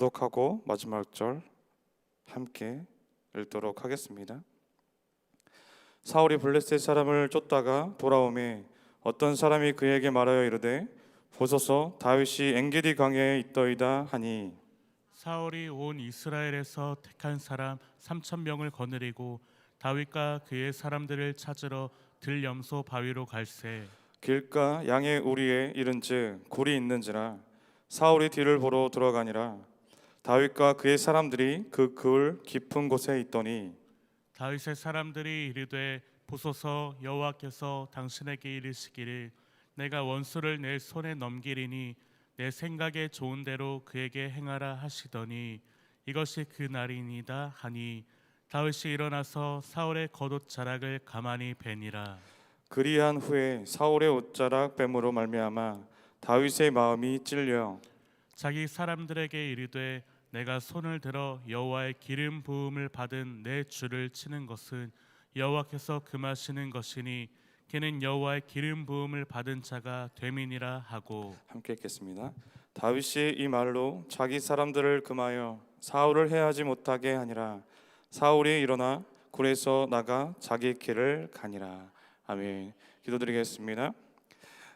독하고 마지막 절 함께 읽도록 하겠습니다. 사울이 블레셋 사람을 쫓다가 돌아오매 어떤 사람이 그에게 말하여 이르되 보소서 다윗이 엔게디 강에 있더이다 하니. 사울이 온 이스라엘에서 택한 사람 3천 명을 거느리고 다윗과 그의 사람들을 찾으러 들염소 바위로 갈새. 길가 양의 우리에 이른즉 굴이 있는지라. 사울이 뒤를 보러 들어가니라 다윗과 그의 사람들이 그굴 깊은 곳에 있더니 다윗의 사람들이 이르되 보소서 여호와께서 당신에게 이르시기를 내가 원수를 내 손에 넘기리니 내 생각에 좋은 대로 그에게 행하라 하시더니 이것이 그 날이니다 하니 다윗이 일어나서 사울의 겉옷 자락을 가만히 베니라. 그리한 후에 사울의 옷자락 뱀으로 말미암아 다윗의 마음이 찔려 자기 사람들에게 이르되 내가 손을 들어 여호와의 기름 부음을 받은 내 주를 치는 것은 여호와께서 금하시는 것이니 그는 여호와의 기름 부음을 받은 자가 되민이라 하고 함께 읽겠습니다. 다윗이 이 말로 자기 사람들을 금하여 사울을 해하지 못하게 하니라. 사울이 일어나 굴에서 나가 자기 길을 가니라. 아멘. 기도드리겠습니다.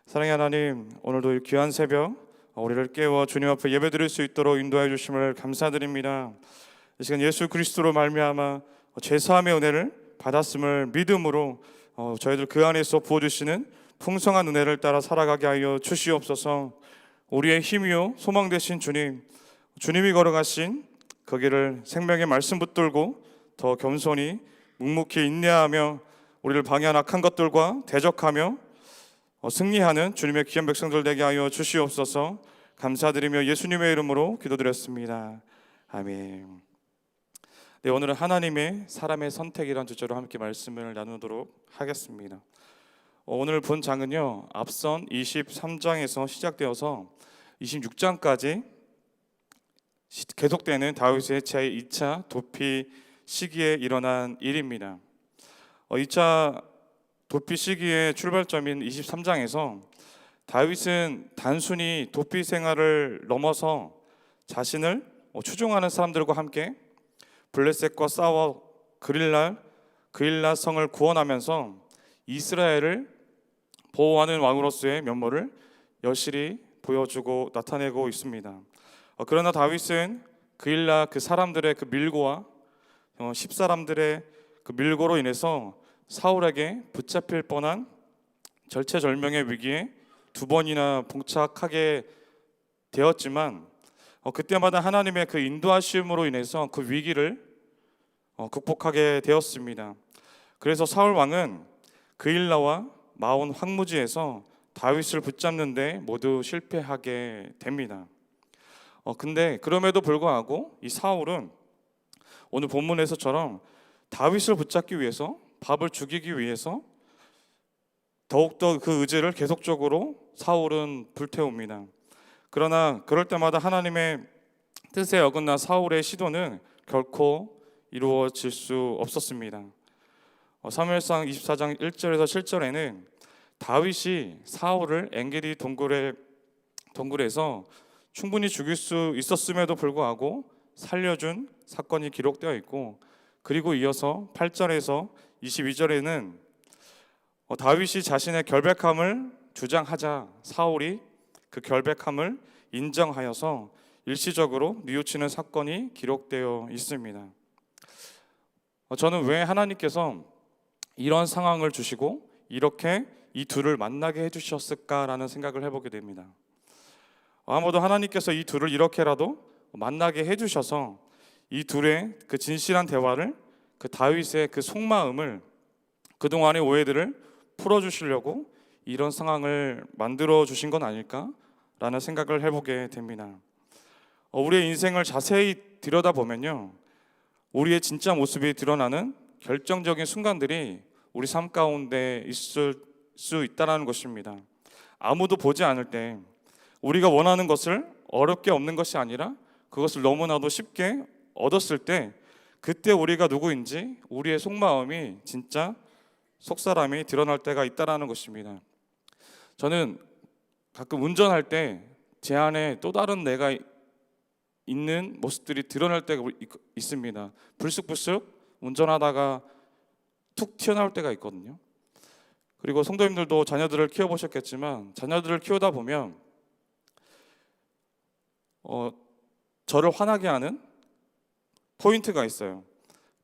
사랑의 하나님, 오늘도 이 귀한 새벽 우리를 깨워 주님 앞에 예배드릴 수 있도록 인도해 주심을 감사드립니다. 이 시간 예수 그리스도로 말미암아 죄 사함의 은혜를 받았음을 믿음으로 어, 저희들 그 안에서 부어 주시는 풍성한 은혜를 따라 살아가게 하여 주시옵소서. 우리의 힘이요 소망 되신 주님, 주님이 걸어가신 그 길을 생명의 말씀 붙들고 더 겸손히 묵묵히 인내하며 우리를 방해한 악한 것들과 대적하며 어, 승리하는 주님의 귀한 백성들 되게 하여 주시옵소서. 감사드리며 예수님의 이름으로 기도드렸습니다. 아멘. 네, 오늘은 하나님의 사람의 선택이란 주제로 함께 말씀을 나누도록 하겠습니다. 어, 오늘 본 장은요 앞선 23장에서 시작되어서 26장까지 계속되는 다윗의 제 2차 도피 시기에 일어난 일입니다. 어, 2차 도피 시기의 출발점인 23장에서 다윗은 단순히 도피 생활을 넘어서 자신을 어, 추종하는 사람들과 함께 블레셋과 싸워 그릴날 그일라 성을 구원하면서 이스라엘을 보호하는 왕으로서의 면모를 여실히 보여주고 나타내고 있습니다. 어, 그러나 다윗은 그일라 그 사람들의 그 밀고와 어, 십 사람들의 그 밀고로 인해서 사울에게 붙잡힐 뻔한 절체절명의 위기에 두 번이나 봉착하게 되었지만 어, 그때마다 하나님의 그 인도하심으로 인해서 그 위기를 어, 극복하게 되었습니다. 그래서 사울 왕은 그일라와 마온 황무지에서 다윗을 붙잡는데 모두 실패하게 됩니다. 어, 근데 그럼에도 불구하고 이 사울은 오늘 본문에서처럼 다윗을 붙잡기 위해서 밥을 죽이기 위해서 더욱더 그 의지를 계속적으로 사울은 불태웁니다. 그러나 그럴 때마다 하나님의 뜻에 어긋나 사울의 시도는 결코 이루어질 수 없었습니다. 어, 사무엘상 24장 1절에서 7절에는 다윗이 사울을 엔게디 동굴에 동굴에서 충분히 죽일 수 있었음에도 불구하고 살려준 사건이 기록되어 있고 그리고 이어서 8절에서 22절에는 어, 다윗이 자신의 결백함을 주장하자 사울이 그 결백함을 인정하여서 일시적으로 뉘우치는 사건이 기록되어 있습니다. 어, 저는 왜 하나님께서 이런 상황을 주시고 이렇게 이 둘을 만나게 해주셨을까라는 생각을 해보게 됩니다. 아무도 하나님께서 이 둘을 이렇게라도 만나게 해주셔서 이 둘의 그 진실한 대화를 그 다윗의 그 속마음을 그 동안의 오해들을 풀어 주시려고 이런 상황을 만들어 주신 건 아닐까라는 생각을 해보게 됩니다. 어, 우리의 인생을 자세히 들여다 보면요, 우리의 진짜 모습이 드러나는 결정적인 순간들이 우리 삶 가운데 있을 수 있다라는 것입니다. 아무도 보지 않을 때 우리가 원하는 것을 어렵게 얻는 것이 아니라 그것을 너무나도 쉽게 얻었을 때 그때 우리가 누구인지 우리의 속마음이 진짜 속사람이 드러날 때가 있다라는 것입니다. 저는 가끔 운전할 때 제 안에 또 다른 내가 있는 모습들이 드러날 때가 있- 있습니다. 불쑥불쑥 운전하다가 툭 튀어나올 때가 있거든요. 그리고 성도님들도 자녀들을 키워보셨겠지만 자녀들을 키우다 보면 어, 저를 화나게 하는 포인트가 있어요.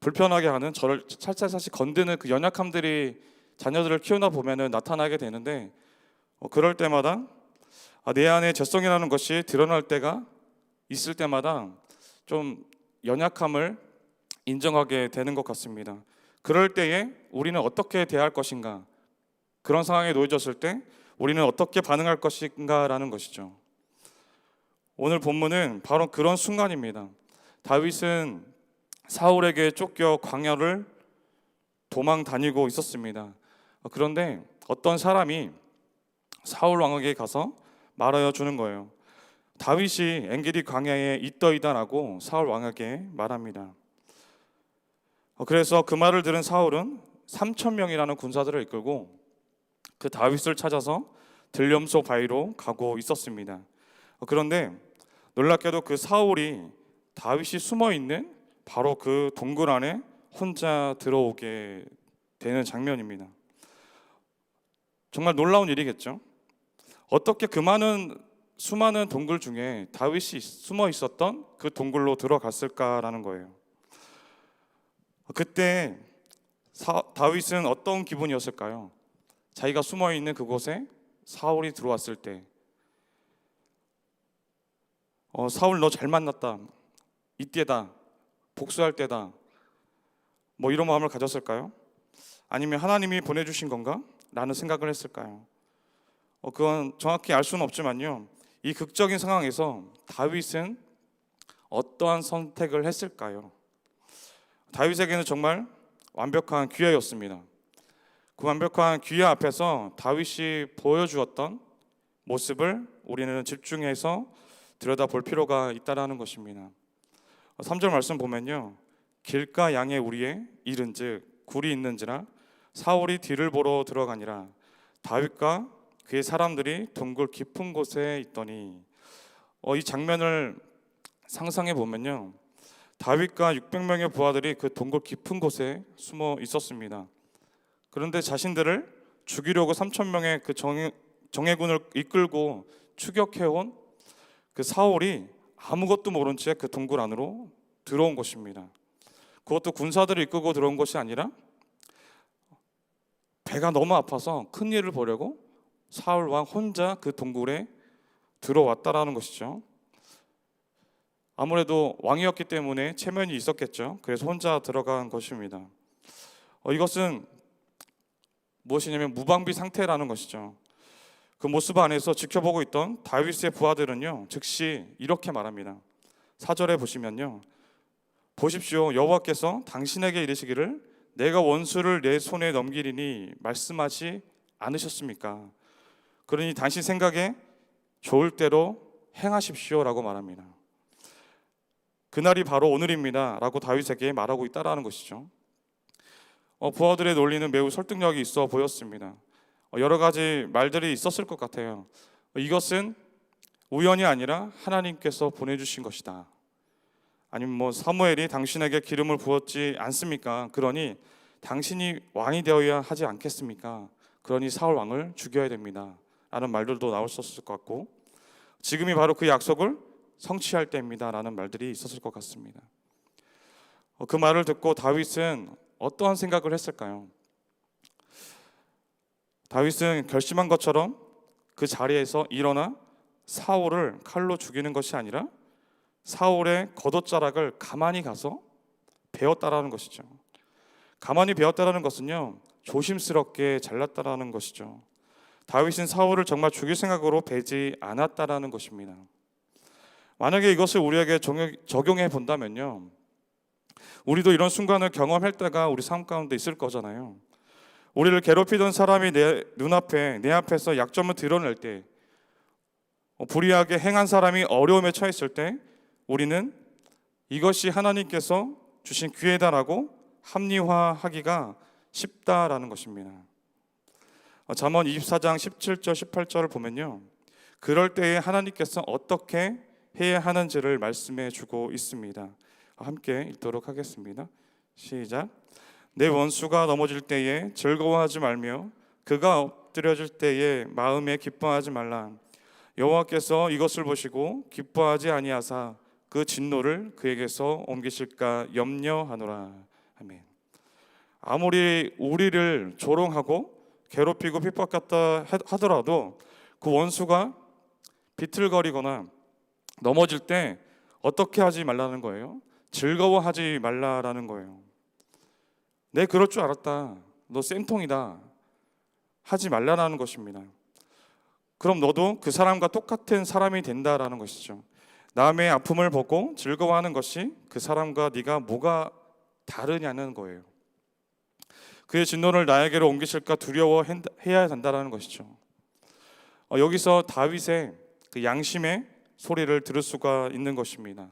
불편하게 하는 저를 살살살씩 건드는 그 연약함들이 자녀들을 키우다 보면은 나타나게 되는데 어, 그럴 때마다 아, 내 안에 죄성이라는 것이 드러날 때가 있을 때마다 좀 연약함을 인정하게 되는 것 같습니다. 그럴 때에 우리는 어떻게 대할 것인가? 그런 상황에 놓여졌을 때 우리는 어떻게 반응할 것인가라는 것이죠. 오늘 본문은 바로 그런 순간입니다. 다윗은 사울에게 쫓겨 광야를 도망 다니고 있었습니다. 그런데 어떤 사람이 사울 왕에게 가서 말하여 주는 거예요. 다윗이 엔게디 광야에 있더이다라고 사울 왕에게 말합니다. 어, 그래서 그 말을 들은 사울은 3천 명이라는 군사들을 이끌고 그 다윗을 찾아서 들염소 바위로 가고 있었습니다. 어, 그런데 놀랍게도 그 사울이 다윗이 숨어 있는 바로 그 동굴 안에 혼자 들어오게 되는 장면입니다. 정말 놀라운 일이겠죠. 어떻게 그 많은 수많은 동굴 중에 다윗이 숨어 있었던 그 동굴로 들어갔을까라는 거예요. 그때 사- 다윗은 어떤 기분이었을까요? 자기가 숨어 있는 그곳에 사울이 들어왔을 때, 어, 사울 너 잘 만났다, 이때다, 복수할 때다, 뭐 이런 마음을 가졌을까요? 아니면 하나님이 보내주신 건가? 라는 생각을 했을까요? 어, 그건 정확히 알 수는 없지만요. 이 극적인 상황에서 다윗은 어떠한 선택을 했을까요? 다윗에게는 정말 완벽한 기회였습니다. 그 완벽한 기회 앞에서 다윗이 보여주었던 모습을 우리는 집중해서 들여다볼 필요가 있다라는 것입니다. 3절 말씀 보면요. 길가 양의 우리의 이른즉 굴이 있는지라 사울이 뒤를 보러 들어가니라 다윗과 그의 사람들이 동굴 깊은 곳에 있더니 어, 이 장면을 상상해 보면요. 다윗과 600명의 부하들이 그 동굴 깊은 곳에 숨어 있었습니다. 그런데 자신들을 죽이려고 3천 명의 그 정예, 정예군을 이끌고 추격해온 그 사울이 아무것도 모른 채 그 동굴 안으로 들어온 것입니다. 그것도 군사들을 이끌고 들어온 것이 아니라 배가 너무 아파서 큰 일을 보려고 사울 왕 혼자 그 동굴에 들어왔다라는 것이죠. 아무래도 왕이었기 때문에 체면이 있었겠죠. 그래서 혼자 들어간 것입니다. 어, 이것은 무엇이냐면 무방비 상태라는 것이죠. 그 모습 안에서 지켜보고 있던 다윗의 부하들은요, 즉시 이렇게 말합니다. 사절에 보시면요, 보십시오, 여호와께서 당신에게 이르시기를 내가 원수를 내 손에 넘기리니 말씀하지 않으셨습니까? 그러니 당신 생각에 좋을 대로 행하십시오라고 말합니다. 그날이 바로 오늘입니다라고 다윗에게 말하고 있다라는 것이죠. 어, 부하들의 논리는 매우 설득력이 있어 보였습니다. 어, 여러 가지 말들이 있었을 것 같아요. 어, 이것은 우연이 아니라 하나님께서 보내주신 것이다. 아니면 뭐 사무엘이 당신에게 기름을 부었지 않습니까? 그러니 당신이 왕이 되어야 하지 않겠습니까? 그러니 사울 왕을 죽여야 됩니다. 라는 말들도 나올 수 있을 것 같고 지금이 바로 그 약속을 성취할 때입니다 라는 말들이 있었을 것 같습니다. 어, 그 말을 듣고 다윗은 어떠한 생각을 했을까요? 다윗은 결심한 것처럼 그 자리에서 일어나 사울을 칼로 죽이는 것이 아니라 사울의 겉옷자락을 가만히 가서 베었다라는 것이죠. 가만히 베었다라는 것은요 조심스럽게 잘랐다라는 것이죠. 다윗은 사울을 정말 죽일 생각으로 베지 않았다라는 것입니다. 만약에 이것을 우리에게 적용해 본다면요, 우리도 이런 순간을 경험할 때가 우리 삶 가운데 있을 거잖아요. 우리를 괴롭히던 사람이 내 눈앞에 내 앞에서 약점을 드러낼 때, 어, 불의하게 행한 사람이 어려움에 처했을 때, 우리는 이것이 하나님께서 주신 기회다라고 합리화하기가 쉽다라는 것입니다. 어, 잠언 24장 17절 18절을 보면요. 그럴 때에 하나님께서 어떻게 해야 하는지를 말씀해 주고 있습니다. 함께 읽도록 하겠습니다. 시작. 내 원수가 넘어질 때에 즐거워하지 말며 그가 엎드려질 때에 마음에 기뻐하지 말라. 여호와께서 이것을 보시고 기뻐하지 아니하사 그 진노를 그에게서 옮기실까 염려하노라. 아멘. 아무리 우리를 조롱하고 괴롭히고 핍박했다 하더라도 그 원수가 비틀거리거나 넘어질 때 어떻게 하지 말라는 거예요? 즐거워하지 말라라는 거예요. 내 그럴 줄 알았다. 너 쌤통이다. 하지 말라라는 것입니다. 그럼 너도 그 사람과 똑같은 사람이 된다라는 것이죠. 남의 아픔을 보고 즐거워하는 것이 그 사람과 네가 뭐가 다르냐는 거예요. 그의 진노를 나에게로 옮기실까 두려워해야 된다라는 것이죠. 어, 여기서 다윗의 그 양심의 소리를 들을 수가 있는 것입니다.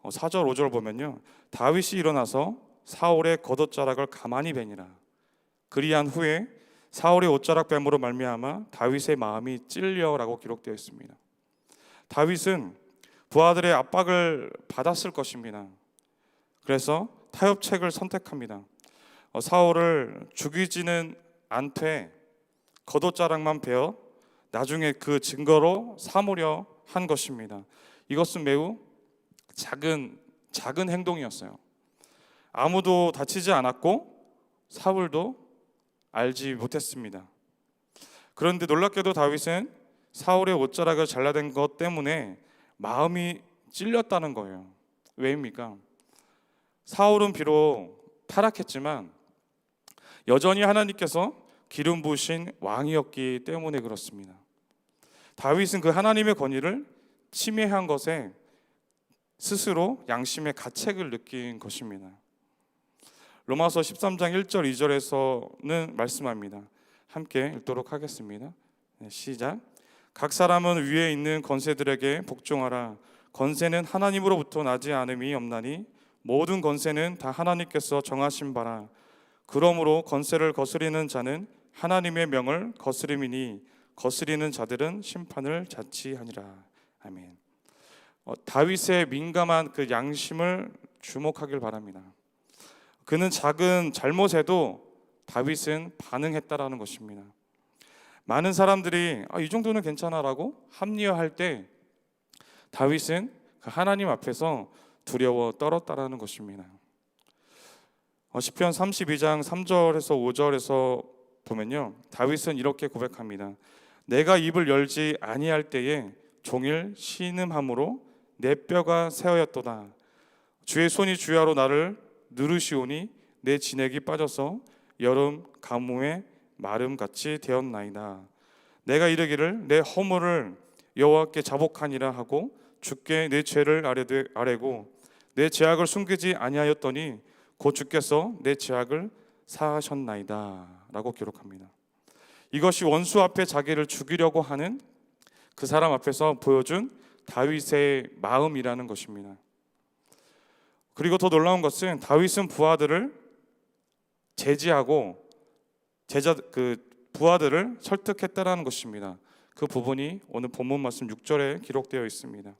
어, 4절 5절 보면요. 다윗이 일어나서 사울의 겉옷자락을 가만히 베니라. 그리한 후에 사울의 옷자락 뱀으로 말미암아 다윗의 마음이 찔려라고 기록되어 있습니다. 다윗은 부하들의 압박을 받았을 것입니다. 그래서 타협책을 선택합니다. 어, 사울을 죽이지는 않되 겉옷자락만 베어 나중에 그 증거로 삼으려 한 것입니다. 이것은 매우 작은 작은 행동이었어요. 아무도 다치지 않았고 사울도 알지 못했습니다. 그런데 놀랍게도 다윗은 사울의 옷자락을 잘라낸 것 때문에 마음이 찔렸다는 거예요. 왜입니까? 사울은 비록 타락했지만 여전히 하나님께서 기름 부으신 왕이었기 때문에 그렇습니다. 다윗은 그 하나님의 권위를 침해한 것에 스스로 양심의 가책을 느낀 것입니다. 로마서 13장 1절 2절에서는 말씀합니다. 함께 읽도록 하겠습니다. 네, 시작. 각 사람은 위에 있는 권세들에게 복종하라. 권세는 하나님으로부터 나지 않음이 없나니 모든 권세는 다 하나님께서 정하신 바라. 그러므로 권세를 거스리는 자는 하나님의 명을 거스림이니 거스리는 자들은 심판을 자치하니라. 아멘. 어, 다윗의 민감한 그 양심을 주목하길 바랍니다. 그는 작은 잘못에도 다윗은 반응했다라는 것입니다. 많은 사람들이 아, 이 정도는 괜찮아라고 합리화할 때 다윗은 그 하나님 앞에서 두려워 떨었다라는 것입니다. 어, 시편 32장 3절에서 5절에서 보면요. 다윗은 이렇게 고백합니다. 내가 입을 열지 아니할 때에 종일 신음함으로 내 뼈가 새어였도다. 주의 손이 주야로 나를 누르시오니 내 진액이 빠져서 여름 가뭄에 마름 같이 되었나이다. 내가 이르기를 내 허물을 여호와께 자복하니라 하고 주께 내 죄를 아뢰고 내 죄악을 숨기지 아니하였더니 곧 주께서 내 죄악을 사하셨나이다라고 기록합니다. 이것이 원수 앞에 자기를 죽이려고 하는 그 사람 앞에서 보여준 다윗의 마음이라는 것입니다. 그리고 더 놀라운 것은 다윗은 부하들을 제지하고 제자 그 부하들을 설득했다라는 것입니다. 그 부분이 오늘 본문 말씀 6절에 기록되어 있습니다.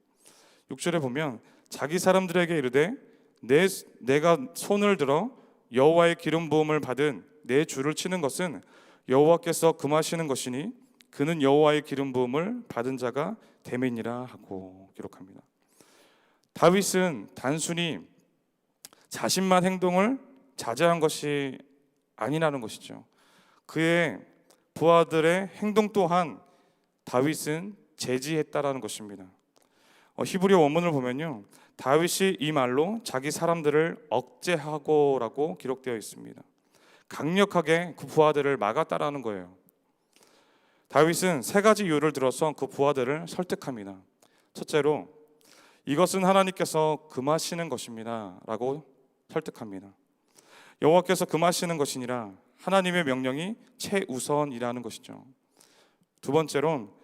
6절에 보면 자기 사람들에게 이르되 내 내가 손을 들어 여호와의 기름 부음을 받은 내 주를 치는 것은 여호와께서 금하시는 것이니 그는 여호와의 기름 부음을 받은 자가 대면이라 하고 기록합니다. 다윗은 단순히 자신만 행동을 자제한 것이 아니라는 것이죠. 그의 부하들의 행동 또한 다윗은 제지했다라는 것입니다. 어, 히브리어 원문을 보면요, 다윗이 이 말로 자기 사람들을 억제하고라고 기록되어 있습니다. 강력하게 그 부하들을 막았다라는 거예요. 다윗은 세 가지 이유를 들어서 그 부하들을 설득합니다. 첫째로 이것은 하나님께서 금하시는 것입니다라고 설득합니다. 여호와께서 금하시는 것이니라 하나님의 명령이 최우선이라는 것이죠. 두 번째로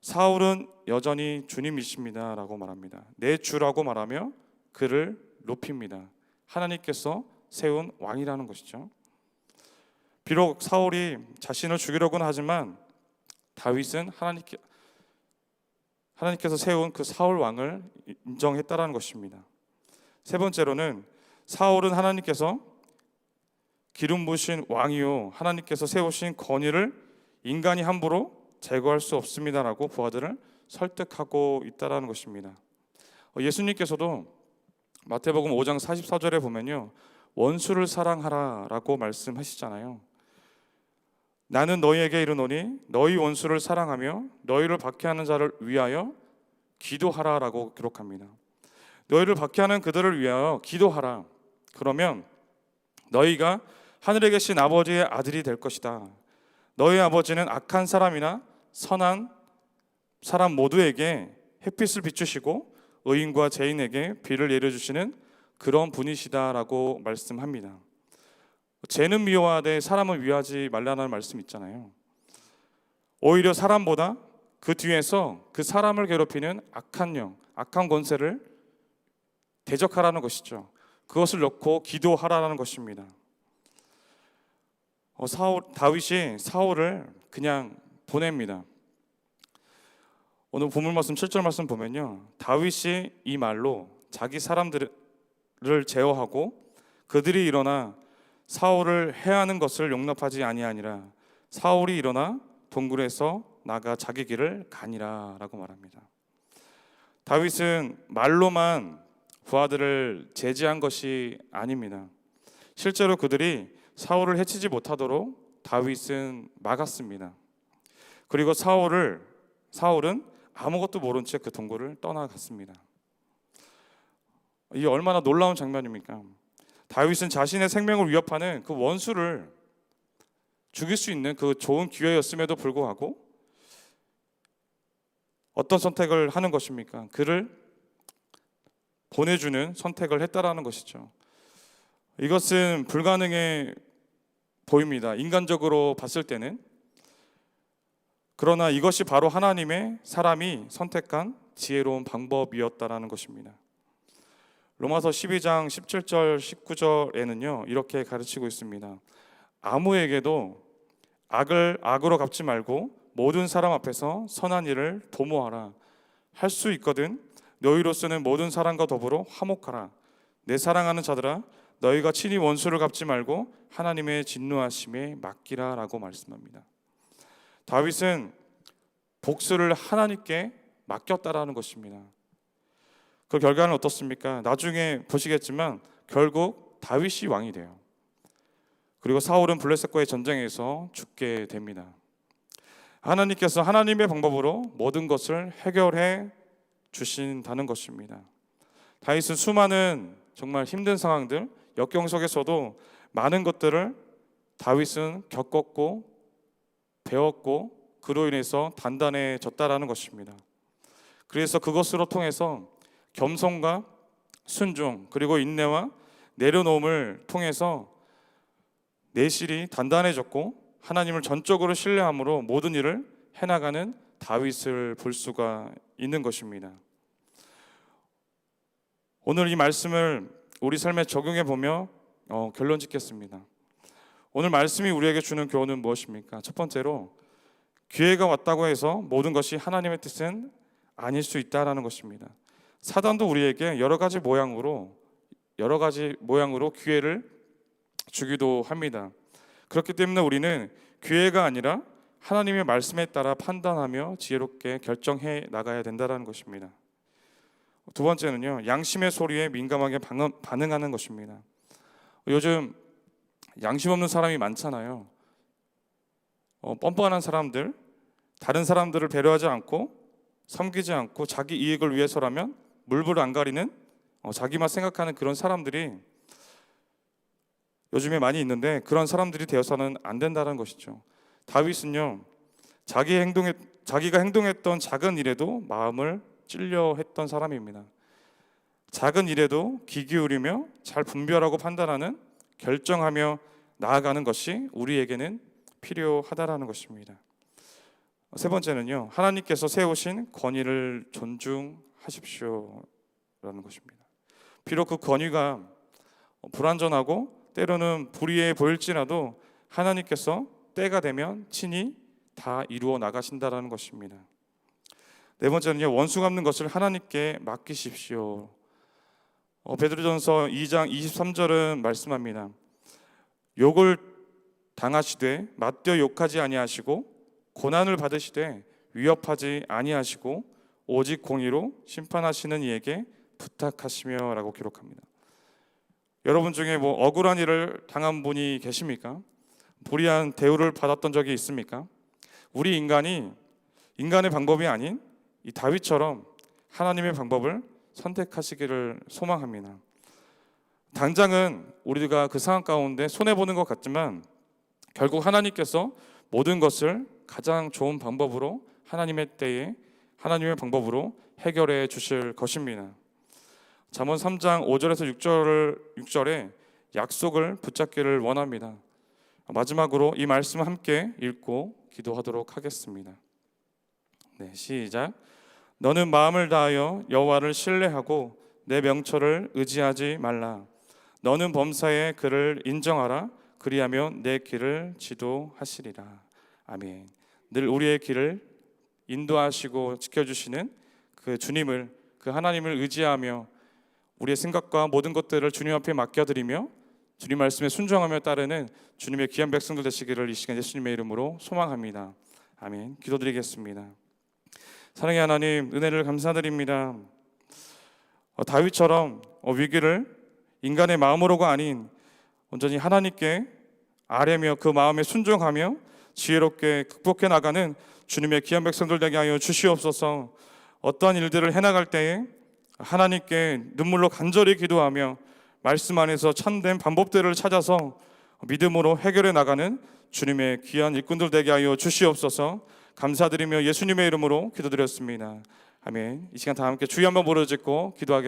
사울은 여전히 주님이십니다라고 말합니다. 내 주라고 말하며 그를 높입니다. 하나님께서 세운 왕이라는 것이죠. 비록 사울이 자신을 죽이려고는 하지만 다윗은 하나님께 하나님께서 세운 그 사울 왕을 인정했다라는 것입니다. 세 번째로는 사울은 하나님께서 기름 부신 왕이요 하나님께서 세우신 권위를 인간이 함부로 제거할 수 없습니다라고 부하들을 설득하고 있다라는 것입니다. 어, 예수님께서도 마태복음 5장 44절에 보면요. 원수를 사랑하라라고 말씀하시잖아요. 나는 너희에게 이르노니 너희 원수를 사랑하며 너희를 박해하는 자를 위하여 기도하라라고 기록합니다. 너희를 박해하는 그들을 위하여 기도하라. 그러면 너희가 하늘에 계신 아버지의 아들이 될 것이다. 너희 아버지는 악한 사람이나 선한 사람 모두에게 햇빛을 비추시고 의인과 죄인에게 비를 내려주시는 그런 분이시다라고 말씀합니다. 죄는 미워하되 사람을 위하지 말라는 말씀 있잖아요. 오히려 사람보다 그 뒤에서 그 사람을 괴롭히는 악한 영, 악한 권세를 대적하라는 것이죠. 그것을 놓고 기도하라는 것입니다. 어, 사울 다윗이 사울을 그냥 보냅니다. 오늘 본문 말씀 7절 말씀 보면요. 다윗이 이 말로 자기 사람들을 제어하고 그들이 일어나 사울을 해하는 것을 용납하지 아니하니라. 사울이 일어나 동굴에서 나가 자기 길을 가니라라고 말합니다. 다윗은 말로만 부하들을 제지한 것이 아닙니다. 실제로 그들이 사울을 해치지 못하도록 다윗은 막았습니다. 그리고 사울을 사울은 아무것도 모른 채 그 동굴을 떠나갔습니다. 이게 얼마나 놀라운 장면입니까? 다윗은 자신의 생명을 위협하는 그 원수를 죽일 수 있는 그 좋은 기회였음에도 불구하고 어떤 선택을 하는 것입니까? 그를 보내주는 선택을 했다라는 것이죠. 이것은 불가능해 보입니다. 인간적으로 봤을 때는 그러나 이것이 바로 하나님의 사람이 선택한 지혜로운 방법이었다라는 것입니다. 로마서 12장 17절 19절에는요. 이렇게 가르치고 있습니다. 아무에게도 악을 악으로 갚지 말고 모든 사람 앞에서 선한 일을 도모하라. 할 수 있거든 너희로서는 모든 사람과 더불어 화목하라. 내 사랑하는 자들아 너희가 친히 원수를 갚지 말고 하나님의 진노하심에 맡기라라고 말씀합니다. 다윗은 복수를 하나님께 맡겼다라는 것입니다. 그 결과는 어떻습니까? 나중에 보시겠지만 결국 다윗이 왕이 돼요. 그리고 사울은 블레셋과의 전쟁에서 죽게 됩니다. 하나님께서 하나님의 방법으로 모든 것을 해결해 주신다는 것입니다. 다윗은 수많은 정말 힘든 상황들, 역경 속에서도 많은 것들을 다윗은 겪었고 배웠고 그로 인해서 단단해졌다라는 것입니다. 그래서 그것으로 통해서 겸손과 순종 그리고 인내와 내려놓음을 통해서 내실이 단단해졌고 하나님을 전적으로 신뢰함으로 모든 일을 해나가는 다윗을 볼 수가 있는 것입니다. 오늘 이 말씀을 우리 삶에 적용해 보며 어, 결론 짓겠습니다. 오늘 말씀이 우리에게 주는 교훈은 무엇입니까? 첫 번째로 기회가 왔다고 해서 모든 것이 하나님의 뜻은 아닐 수 있다라는 것입니다. 사단도 우리에게 여러 가지 모양으로 여러 가지 모양으로 기회를 주기도 합니다. 그렇기 때문에 우리는 기회가 아니라 하나님의 말씀에 따라 판단하며 지혜롭게 결정해 나가야 된다라는 것입니다. 두 번째는요, 양심의 소리에 민감하게 반응하는 것입니다. 요즘 양심 없는 사람이 많잖아요. 어, 뻔뻔한 사람들, 다른 사람들을 배려하지 않고 섬기지 않고 자기 이익을 위해서라면 물불 안 가리는 어, 자기만 생각하는 그런 사람들이 요즘에 많이 있는데 그런 사람들이 되어서는 안 된다는 것이죠. 다윗은요 자기 행동에 자기가 행동했던 작은 일에도 마음을 찔려 했던 사람입니다. 작은 일에도 귀 기울이며 잘 분별하고 판단하는 결정하며 나아가는 것이 우리에게는 필요하다라는 것입니다. 세 번째는요 하나님께서 세우신 권위를 존중하십시오라는 것입니다. 비록 그 권위가 불완전하고 때로는 불의해 보일지라도 하나님께서 때가 되면 친히 다 이루어 나가신다라는 것입니다. 네 번째는요 원수 갚는 것을 하나님께 맡기십시오. 어, 베드로전서 2장 23절은 말씀합니다. 욕을 당하시되 맞되어 욕하지 아니하시고 고난을 받으시되 위협하지 아니하시고 오직 공의로 심판하시는 이에게 부탁하시며라고 기록합니다. 여러분 중에 뭐 억울한 일을 당한 분이 계십니까? 불이한 대우를 받았던 적이 있습니까? 우리 인간이 인간의 방법이 아닌 이 다윗처럼 하나님의 방법을 선택하시기를 소망합니다. 당장은 우리가 그 상황 가운데 손해 보는 것 같지만 결국 하나님께서 모든 것을 가장 좋은 방법으로 하나님의 때에 하나님의 방법으로 해결해 주실 것입니다. 잠언 3장 5절에서 6절을 6절에 약속을 붙잡기를 원합니다. 마지막으로 이 말씀을 함께 읽고 기도하도록 하겠습니다. 네, 시작. 너는 마음을 다하여 여호와를 신뢰하고 내 명철을 의지하지 말라. 너는 범사에 그를 인정하라. 그리하면 내 길을 지도하시리라. 아멘. 늘 우리의 길을 인도하시고 지켜주시는 그 주님을 그 하나님을 의지하며 우리의 생각과 모든 것들을 주님 앞에 맡겨드리며 주님 말씀에 순종하며 따르는 주님의 귀한 백성들 되시기를 이 시간 예수님의 이름으로 소망합니다. 아멘. 기도드리겠습니다. 사랑의 하나님 은혜를 감사드립니다. 어, 다윗처럼 어, 위기를 인간의 마음으로가 아닌 온전히 하나님께 아뢰며 그 마음에 순종하며 지혜롭게 극복해 나가는 주님의 귀한 백성들 되게 하여 주시옵소서. 어떠한 일들을 해나갈 때에 하나님께 눈물로 간절히 기도하며 말씀 안에서 참된 방법들을 찾아서 믿음으로 해결해 나가는 주님의 귀한 일꾼들 되게 하여 주시옵소서. 감사드리며 예수님의 이름으로 기도드렸습니다. 아멘. 이 시간 다 함께 주여 한번 부르짖고 기도하겠습니다.